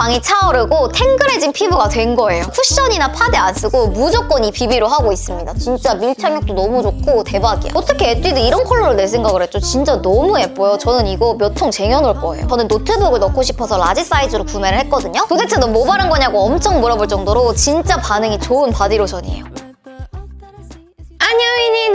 광이 차오르고 탱글해진 피부가 된 거예요. 쿠션이나 파데 안 쓰고 무조건 이 비비로 하고 있습니다. 진짜 밀착력도 너무 좋고 대박이야. 어떻게 에뛰드 이런 컬러로 낼 생각을 했죠? 진짜 너무 예뻐요. 저는 이거 몇 통 쟁여놓을 거예요. 저는 노트북을 넣고 싶어서 라지 사이즈로 구매를 했거든요. 도대체 너 뭐 바른 거냐고 엄청 물어볼 정도로 진짜 반응이 좋은 바디로션이에요. 안녕 유니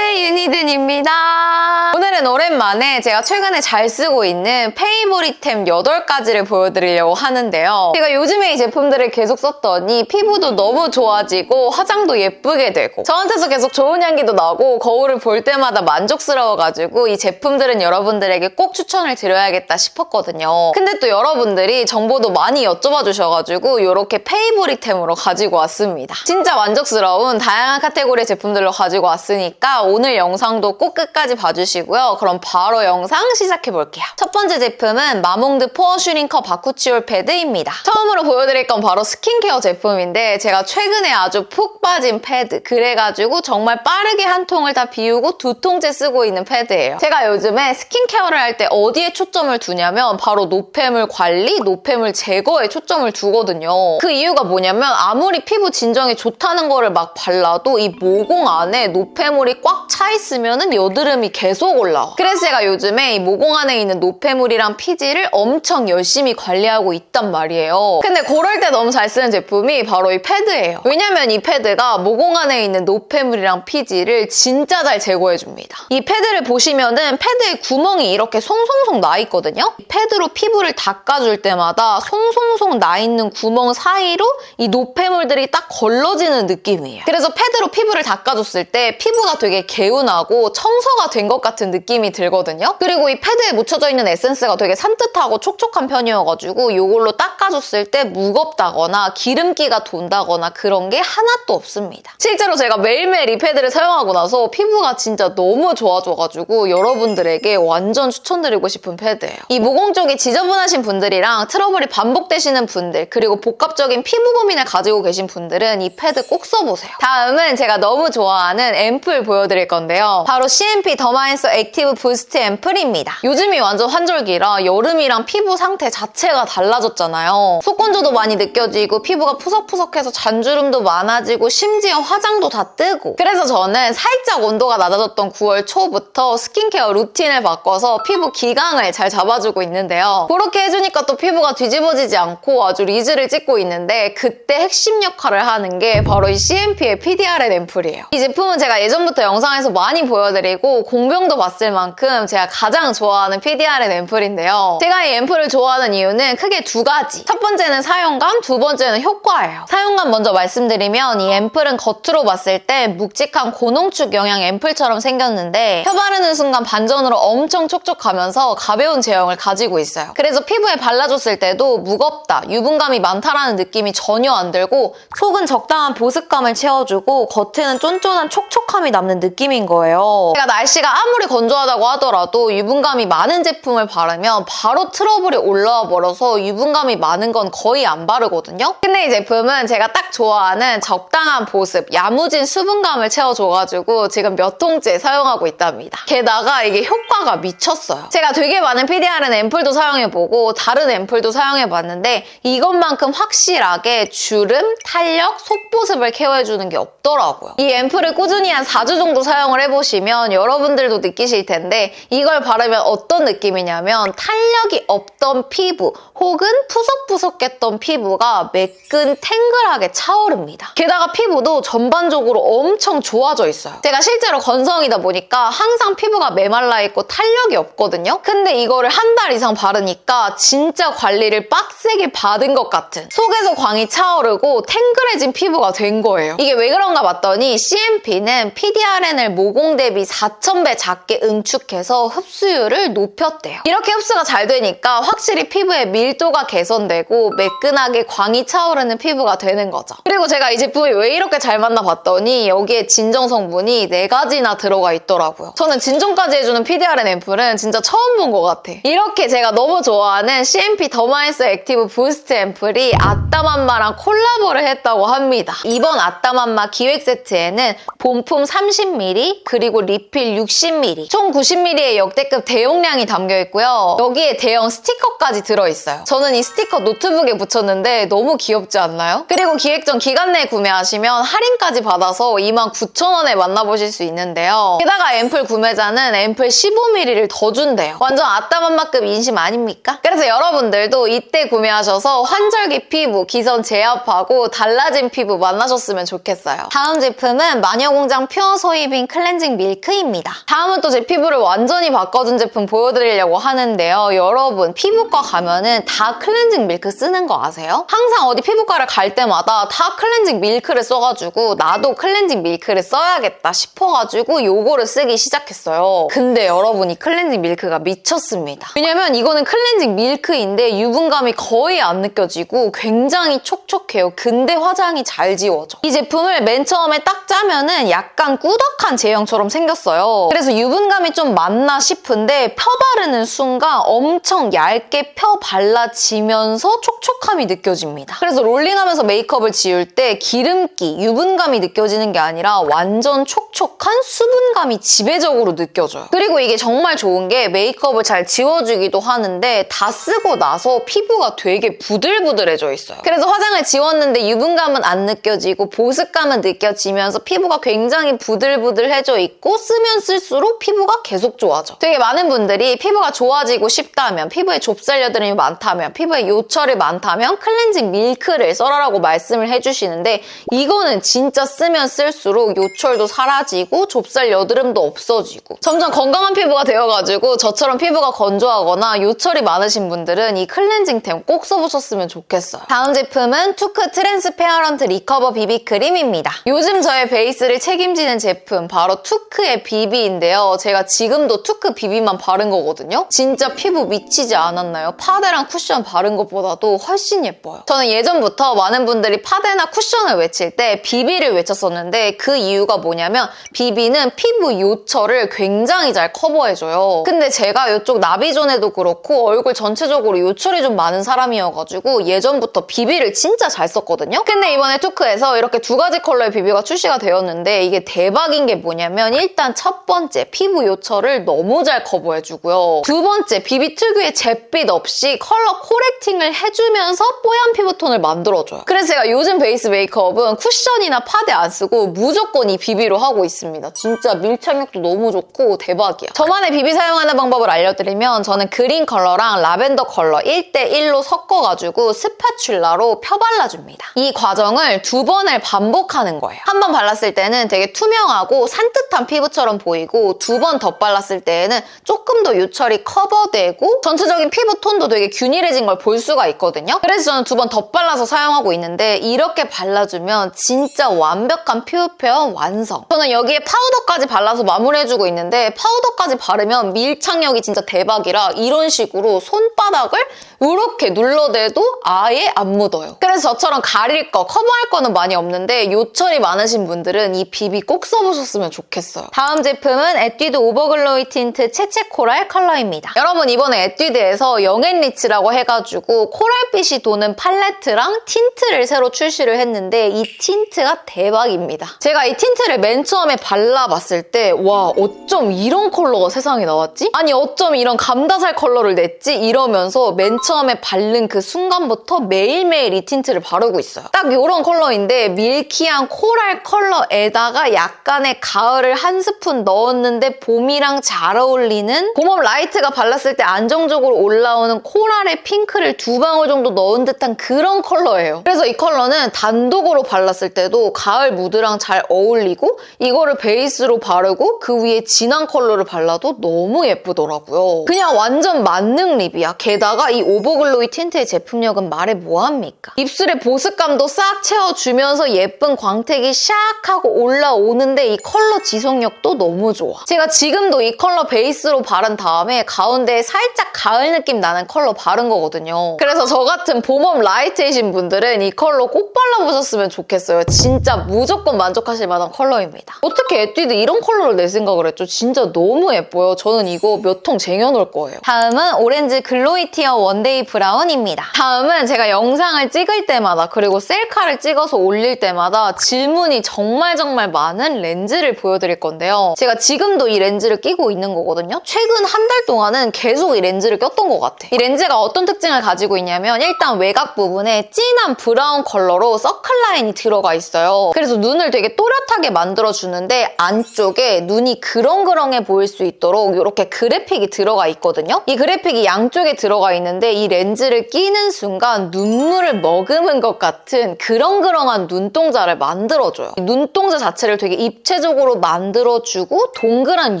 드 유니든입니다. 오늘은 오랜만에 제가 최근에 잘 쓰고 있는 페이보리템 8가지를 보여드리려고 하는데요. 제가 요즘에 이 제품들을 계속 썼더니 피부도 너무 좋아지고 화장도 예쁘게 되고 저한테서 계속 좋은 향기도 나고 거울을 볼 때마다 만족스러워가지고 이 제품들은 여러분들에게 꼭 추천을 드려야겠다 싶었거든요. 근데 또 여러분들이 정보도 많이 여쭤봐 주셔가지고 이렇게 페이보리템으로 가지고 왔습니다. 진짜 만족스러운 다양한 카테고리의 제품들로 가지고 왔으니까 영상도 꼭 끝까지 봐주시고요. 그럼 바로 영상 시작해볼게요. 첫 번째 제품은 마몽드 포어 슈링커 바쿠치올 패드입니다. 처음으로 보여드릴 건 바로 스킨케어 제품인데 제가 최근에 아주 푹 빠진 패드 그래가지고 정말 빠르게 한 통을 다 비우고 두 통째 쓰고 있는 패드예요. 제가 요즘에 스킨케어를 할 때 어디에 초점을 두냐면 바로 노폐물 관리, 노폐물 제거에 초점을 두거든요. 그 이유가 뭐냐면 아무리 피부 진정에 좋다는 거를 막 발라도 이 모공 안에 노폐물이 꽉차 있으면 여드름이 계속 올라와. 그래서 제가 요즘에 이 모공 안에 있는 노폐물이랑 피지를 엄청 열심히 관리하고 있단 말이에요. 근데 그럴 때 너무 잘 쓰는 제품이 바로 이 패드예요. 왜냐면 이 패드가 모공 안에 있는 노폐물이랑 피지를 진짜 잘 제거해줍니다. 이 패드를 보시면은 패드에 구멍이 이렇게 송송송 나 있거든요. 이 패드로 피부를 닦아줄 때마다 송송송 나 있는 구멍 사이로 이 노폐물들이 딱 걸러지는 느낌이에요. 그래서 패드로 피부를 닦아줬을 때 피부가 되게 개 운하고 청소가 된 것 같은 느낌이 들거든요. 그리고 이 패드에 묻혀져 있는 에센스가 되게 산뜻하고 촉촉한 편이어가지고 이걸로 닦아줬을 때 무겁다거나 기름기가 돈다거나 그런 게 하나도 없습니다. 실제로 제가 매일매일 이 패드를 사용하고 나서 피부가 진짜 너무 좋아져가지고 여러분들에게 완전 추천드리고 싶은 패드예요. 이 모공 쪽이 지저분하신 분들이랑 트러블이 반복되시는 분들 그리고 복합적인 피부 고민을 가지고 계신 분들은 이 패드 꼭 써보세요. 다음은 제가 너무 좋아하는 앰플 보여드릴 건데요. 바로 CMP 더마인서 액티브 부스트 앰플입니다. 요즘이 완전 환절기라 여름이랑 피부 상태 자체가 달라졌잖아요. 속건조도 많이 느껴지고 피부가 푸석푸석해서 잔주름도 많아지고 심지어 화장도 다 뜨고 그래서 저는 살짝 온도가 낮아졌던 9월 초부터 스킨케어 루틴을 바꿔서 피부 기강을 잘 잡아주고 있는데요. 그렇게 해주니까 또 피부가 뒤집어지지 않고 아주 리즈를 찍고 있는데 그때 핵심 역할을 하는 게 바로 이 CMP의 PDRN 앰플이에요. 이 제품은 제가 예전부터 영상에 서 많이 보여드리고 공병도 봤을 만큼 제가 가장 좋아하는 PDRN 앰플인데요. 제가 이 앰플을 좋아하는 이유는 크게 두 가지. 첫 번째는 사용감, 두 번째는 효과예요. 사용감 먼저 말씀드리면 이 앰플은 겉으로 봤을 때 묵직한 고농축 영양 앰플처럼 생겼는데 펴 바르는 순간 반전으로 엄청 촉촉하면서 가벼운 제형을 가지고 있어요. 그래서 피부에 발라줬을 때도 무겁다, 유분감이 많다라는 느낌이 전혀 안 들고 속은 적당한 보습감을 채워주고 겉에는 쫀쫀한 촉촉함이 남는 느낌 인 거예요. 제가 날씨가 아무리 건조하다고 하더라도 유분감이 많은 제품을 바르면 바로 트러블이 올라와 버려서 유분감이 많은 건 거의 안 바르거든요. 근데 이 제품은 제가 딱 좋아하는 적당한 보습, 야무진 수분감을 채워줘가지고 지금 몇 통째 사용하고 있답니다. 게다가 이게 효과가 미쳤어요. 제가 되게 많은 PDRN 앰플도 사용해보고 다른 앰플도 사용해봤는데 이것만큼 확실하게 주름, 탄력, 속보습을 케어해주는 게 없더라고요. 이 앰플을 꾸준히 한 4주 정도 사용 을 해보시면 여러분들도 느끼실 텐데 이걸 바르면 어떤 느낌이냐면 탄력이 없던 피부 혹은 푸석푸석했던 피부가 매끈 탱글하게 차오릅니다. 게다가 피부도 전반적으로 엄청 좋아져 있어요. 제가 실제로 건성이다 보니까 항상 피부가 메말라 있고 탄력이 없거든요. 근데 이거를 한 달 이상 바르니까 진짜 관리를 빡세게 받은 것 같은 속에서 광이 차오르고 탱글해진 피부가 된 거예요. 이게 왜 그런가 봤더니 CMP는 PDRN을 모공 대비 4,000배 작게 응축해서 흡수율을 높였대요. 이렇게 흡수가 잘 되니까 확실히 피부의 밀도가 개선되고 매끈하게 광이 차오르는 피부가 되는 거죠. 그리고 제가 이 제품이 왜 이렇게 잘 맞나 봤더니 여기에 진정 성분이 4가지나 들어가 있더라고요. 저는 진정까지 해주는 PDRN 앰플은 진짜 처음 본 것 같아. 이렇게 제가 너무 좋아하는 CMP 더마인스 액티브 부스트 앰플이 아 아따맘마랑 콜라보를 했다고 합니다. 이번 아따맘마 기획 세트에는 본품 30ml 그리고 리필 60ml 총 90ml의 역대급 대용량이 담겨 있고요. 여기에 대형 스티커까지 들어있어요. 저는 이 스티커 노트북에 붙였는데 너무 귀엽지 않나요? 그리고 기획 전 기간 내에 구매하시면 할인까지 받아서 29,000원에 만나보실 수 있는데요. 게다가 앰플 구매자는 앰플 15ml를 더 준대요. 완전 아따맘마급 인심 아닙니까? 그래서 여러분들도 이때 구매하셔서 환절기 피부, 기선 제압하고 달라진 피부 만나셨으면 좋겠어요. 다음 제품은 마녀공장 퓨어 소이 빈 클렌징 밀크입니다. 다음은 또 제 피부를 완전히 바꿔준 제품 보여드리려고 하는데요. 여러분 피부과 가면은 다 클렌징 밀크 쓰는 거 아세요? 항상 어디 피부과를 갈 때마다 다 클렌징 밀크를 써가지고 나도 클렌징 밀크를 써야겠다 싶어가지고 요거를 쓰기 시작했어요. 근데 여러분 이 클렌징 밀크가 미쳤습니다. 왜냐면 이거는 클렌징 밀크인데 유분감이 거의 안 느껴지고 굉장히 촉촉해요. 근데 화장이 잘 지워져. 이 제품을 맨 처음에 딱 짜면은 약간 꾸덕한 제형처럼 생겼어요. 그래서 유분감이 좀 많나 싶은데 펴 바르는 순간 엄청 얇게 펴 발라지면서 촉촉함이 느껴집니다. 그래서 롤링하면서 메이크업을 지울 때 기름기, 유분감이 느껴지는 게 아니라 완전 촉촉한 수분감이 지배적으로 느껴져요. 그리고 이게 정말 좋은 게 메이크업을 잘 지워주기도 하는데 다 쓰고 나서 피부가 되게 부들부들해져 있어요. 그래서 화장을 지웠는데 유분감은 안 느껴지고 보습감은 느껴지면서 피부가 굉장히 부들부 들해져 있고 쓰면 쓸수록 피부가 계속 좋아져. 되게 많은 분들이 피부가 좋아지고 싶다면 피부에 좁쌀 여드름이 많다면 피부에 요철이 많다면 클렌징 밀크를 써라라고 말씀을 해주시는데 이거는 진짜 쓰면 쓸수록 요철도 사라지고 좁쌀 여드름도 없어지고 점점 건강한 피부가 되어가지고 저처럼 피부가 건조하거나 요철이 많으신 분들은 이 클렌징템 꼭 써보셨으면 좋겠어요. 다음 제품은 투크 트랜스페어런트 리커버 비비크림입니다. 요즘 저의 베이스를 책임지는 제품 바로 투크의 비비인데요. 제가 지금도 투크 비비만 바른 거거든요. 진짜 피부 미치지 않았나요? 파데랑 쿠션 바른 것보다도 훨씬 예뻐요. 저는 예전부터 많은 분들이 파데나 쿠션을 외칠 때 비비를 외쳤었는데 그 이유가 뭐냐면 비비는 피부 요철을 굉장히 잘 커버해줘요. 근데 제가 이쪽 나비존에도 그렇고 얼굴 전체적으로 요철이 좀 많은 사람이어가지고 예전부터 비비를 진짜 잘 썼거든요. 근데 이번에 투크에서 이렇게 두 가지 컬러의 비비가 출시가 되었는데 이게 대박인 게 뭐냐면 일단 첫 번째 피부 요철을 너무 잘 커버해주고요. 두 번째 비비 특유의 잿빛 없이 컬러 코렉팅을 해주면서 뽀얀 피부톤을 만들어줘요. 그래서 제가 요즘 베이스 메이크업은 쿠션이나 파데 안 쓰고 무조건 이 비비로 하고 있습니다. 진짜 밀착력도 너무 좋고 대박이야. 저만의 비비 사용하는 방법을 알려드리면 저는 그린 컬러랑 라벤더 컬러 1대1로 섞어가지고 스파츌라로 펴발라줍니다. 이 과정을 두 번을 반복하는 거예요. 한 번 발랐을 때는 되게 투명하고 산뜻한 피부처럼 보이고 두 번 덧발랐을 때에는 조금 더 요철이 커버되고 전체적인 피부 톤도 되게 균일해진 걸 볼 수가 있거든요. 그래서 저는 두 번 덧발라서 사용하고 있는데 이렇게 발라주면 진짜 완벽한 피부 표현 완성. 저는 여기에 파우더까지 발라서 마무리해주고 있는데 파우더까지 바르면 밀착력이 진짜 대박이라 이런 식으로 손바닥을 이렇게 눌러대도 아예 안 묻어요. 그래서 저처럼 가릴 거, 커버할 거는 많이 없는데 요철이 많으신 분들은 이 비비 꼭 써보셨으면 좋겠어요. 다음 제품은 에뛰드 오버글로이 틴트 채채 코랄 컬러입니다. 여러분 이번에 에뛰드에서 영앤리치라고 해가지고 코랄빛이 도는 팔레트랑 틴트를 새로 출시를 했는데 이 틴트가 대박입니다. 제가 이 틴트를 맨 처음에 발라봤을 때 와 어쩜 이런 컬러가 세상에 나왔지? 아니 어쩜 이런 감다살 컬러를 냈지? 이러면서 맨 처음에 바른 그 순간부터 매일매일 이 틴트를 바르고 있어요. 딱 이런 컬러인데 밀키한 코랄 컬러에다가 약간의 가을을 한 스푼 넣었는데 봄이랑 잘 어울리는 봄업 라이트가 발랐을 때 안정적으로 올라오는 코랄의 핑크를 두 방울 정도 넣은 듯한 그런 컬러예요. 그래서 이 컬러는 단독으로 발랐을 때도 가을 무드랑 잘 어울리고 이거를 베이스로 바르고 그 위에 진한 컬러를 발라도 너무 예쁘더라고요. 그냥 완전 만능 립이야. 게다가 이 오버글로이 틴트의 제품력은 말해 뭐합니까? 입술의 보습감도 싹 채워주면서 예쁜 광택이 샥 하고 올라오는데 이 컬러 지속력도 너무 좋아. 제가 지금도 이 컬러 베이스로 바른 다음에 가운데에 살짝 가을 느낌 나는 컬러 바른 거거든요. 그래서 저 같은 봄웜 라이트이신 분들은 이 컬러 꼭 발라보셨으면 좋겠어요. 진짜 무조건 만족하실 만한 컬러입니다. 어떻게 에뛰드 이런 컬러를 낼 생각을 했죠? 진짜 너무 예뻐요. 저는 이거 몇 통 쟁여놓을 거예요. 다음은 오렌지 글로이 티어 원데이 브라운입니다. 다음은 제가 영상 영상을 찍을 때마다 그리고 셀카를 찍어서 올릴 때마다 질문이 정말 정말 많은 렌즈 를 보여드릴 건데요. 제가 지금도 이 렌즈를 끼고 있는 거거든요. 최근 한 달 동안은 계속 이 렌즈를 꼈던 것 같아. 이 렌즈가 어떤 특징을 가지고 있냐면 일단 외곽 부분에 진한 브라운 컬러로 서클 라인이 들어가 있어요. 그래서 눈을 되게 또렷하게 만들어주는데 안쪽에 눈이 그렁그렁해 보일 수 있도록 이렇게 그래픽이 들어가 있거든요. 이 그래픽이 양쪽에 들어가 있는데 이 렌즈를 끼는 순간 눈물을 머금은 것 같은 그렁그렁한 눈동자를 만들어줘요. 이 눈동자 자체를 되게 입체적으로 만들어주고 동그란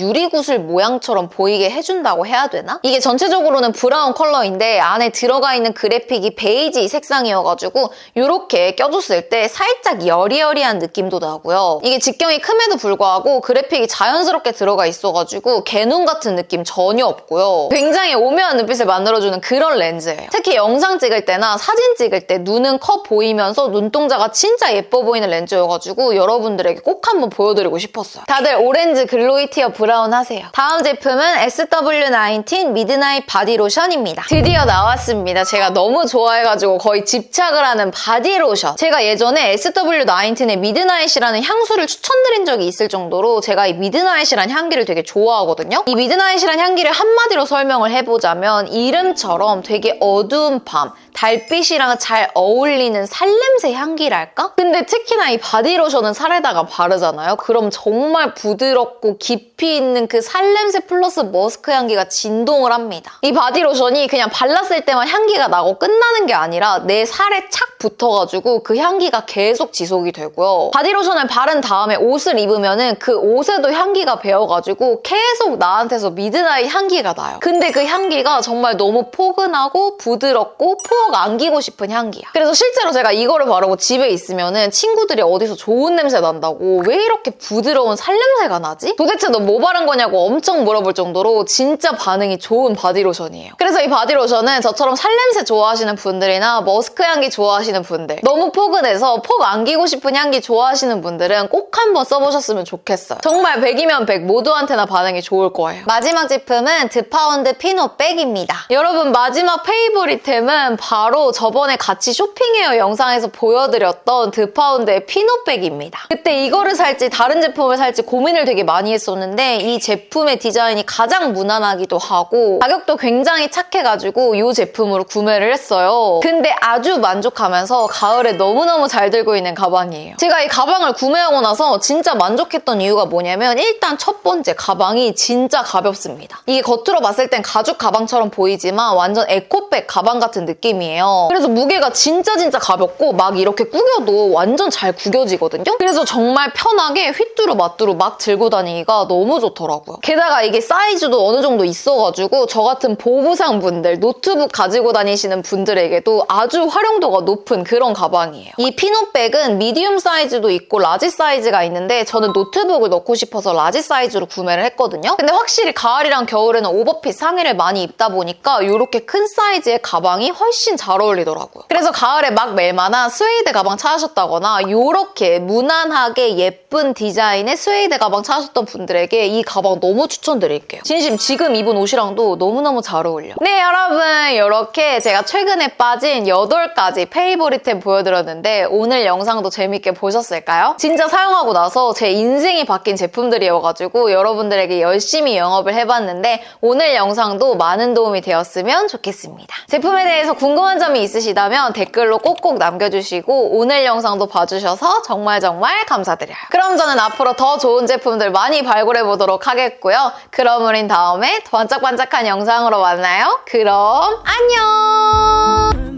유리구슬 모양처럼 보이게 해준다고 해야 되나? 이게 전체적으로는 브라운 컬러인데 안에 들어가 있는 그래픽이 베이지 색상이어가지고 이렇게 껴줬을 때 살짝 여리여리한 느낌도 나고요. 이게 직경이 큼에도 불구하고 그래픽이 자연스럽게 들어가 있어가지고 개눈 같은 느낌 전혀 없고요. 굉장히 오묘한 눈빛을 만들어주는 그런 렌즈예요. 특히 영상 찍을 때나 사진 찍을 때 눈은 커 보이면서 눈동자가 진짜 예뻐 보이는 렌즈여가지고 여러분들에게 꼭 한번 보여드리고 싶었어요. 다들 오렌지 글로이 티어 브라운 하세요. 다음 제품은 SW19 미드나잇 바디 로션입니다. 드디어 나왔습니다. 제가 너무 좋아해가지고 거의 집착을 하는 바디 로션. 제가 예전에 SW19의 미드나잇이라는 향수를 추천드린 적이 있을 정도로 제가 이 미드나잇이라는 향기를 되게 좋아하거든요. 이 미드나잇이라는 향기를 한마디로 설명을 해보자면 이름처럼 되게 어두운 밤, 달빛이랑 잘 어울리는 살냄새 향기랄까? 근데 특히나 이 바디로션은 살에다가 바르잖아요. 그럼 정말 부드럽고 깊이 있는 그 살냄새 플러스 머스크 향기가 진동을 합니다. 이 바디로션이 그냥 발랐을 때만 향기가 나고 끝나는 게 아니라 내 살에 착 붙어가지고 그 향기가 계속 지속이 되고요. 바디로션을 바른 다음에 옷을 입으면은 그 옷에도 향기가 배어가지고 계속 나한테서 미드나잇 향기가 나요. 근데 그 향기가 정말 너무 포근하고 부드럽고 푹 안기고 싶은 향기야. 그래서 실제로 제가 이거를 바르고 집에 있으면은 친구들이 어디서 좋은 냄새 난다고 왜 이렇게 부 드러운 살냄새가 나지? 도대체 너 뭐 바른 거냐고 엄청 물어볼 정도로 진짜 반응이 좋은 바디로션이에요. 그래서 이 바디로션은 저처럼 살냄새 좋아하시는 분들이나 머스크 향기 좋아하시는 분들 너무 포근해서 폭 안기고 싶은 향기 좋아하시는 분들은 꼭 한번 써보셨으면 좋겠어요. 정말 100이면 100 모두한테나 반응이 좋을 거예요. 마지막 제품은 드파운드 피노 백입니다. 여러분 마지막 페이보리템은 바로 저번에 같이 쇼핑해요 영상에서 보여드렸던 드파운드의 피노백입니다. 그때 이거를 살지 다른 제품을 살지 고민을 되게 많이 했었는데 이 제품의 디자인이 가장 무난하기도 하고 가격도 굉장히 착해가지고 이 제품으로 구매를 했어요. 근데 아주 만족하면서 가을에 너무너무 잘 들고 있는 가방이에요. 제가 이 가방을 구매하고 나서 진짜 만족했던 이유가 뭐냐면 일단 첫 번째 가방이 진짜 가볍습니다. 이게 겉으로 봤을 땐 가죽 가방처럼 보이지만 완전 에코백 가방 같은 느낌이에요. 그래서 무게가 진짜 진짜 가볍고 막 이렇게 구겨도 완전 잘 구겨지거든요. 그래서 정말 편하게 휘 뚜루 마뚜루 막 들고 다니기가 너무 좋더라고요. 게다가 이게 사이즈도 어느 정도 있어가지고 저 같은 보부상 분들, 노트북 가지고 다니시는 분들에게도 아주 활용도가 높은 그런 가방이에요. 이 피노백은 미디움 사이즈도 있고 라지 사이즈가 있는데 저는 노트북을 넣고 싶어서 라지 사이즈로 구매를 했거든요. 근데 확실히 가을이랑 겨울에는 오버핏 상의를 많이 입다 보니까 이렇게 큰 사이즈의 가방이 훨씬 잘 어울리더라고요. 그래서 가을에 막 멜만한 스웨이드 가방 찾으셨다거나 이렇게 무난하게 예쁜 디자인 의 스웨이드 가방 찾으셨던 분들에게 이 가방 너무 추천드릴게요. 진심 지금 입은 옷이랑도 너무너무 잘 어울려. 네 여러분 이렇게 제가 최근에 빠진 8가지 페이보리템 보여드렸는데 오늘 영상도 재밌게 보셨을까요? 진짜 사용하고 나서 제 인생이 바뀐 제품들이어가지고 여러분들에게 열심히 영업을 해봤는데 오늘 영상도 많은 도움이 되었으면 좋겠습니다. 제품에 대해서 궁금한 점이 있으시다면 댓글로 꼭꼭 남겨주시고 오늘 영상도 봐주셔서 정말 정말 감사드려요. 그럼 저는 앞으로 더 좋은 제품들 많이 발굴해 보도록 하겠고요. 그럼 우린 다음에 반짝반짝한 영상으로 만나요. 그럼 안녕!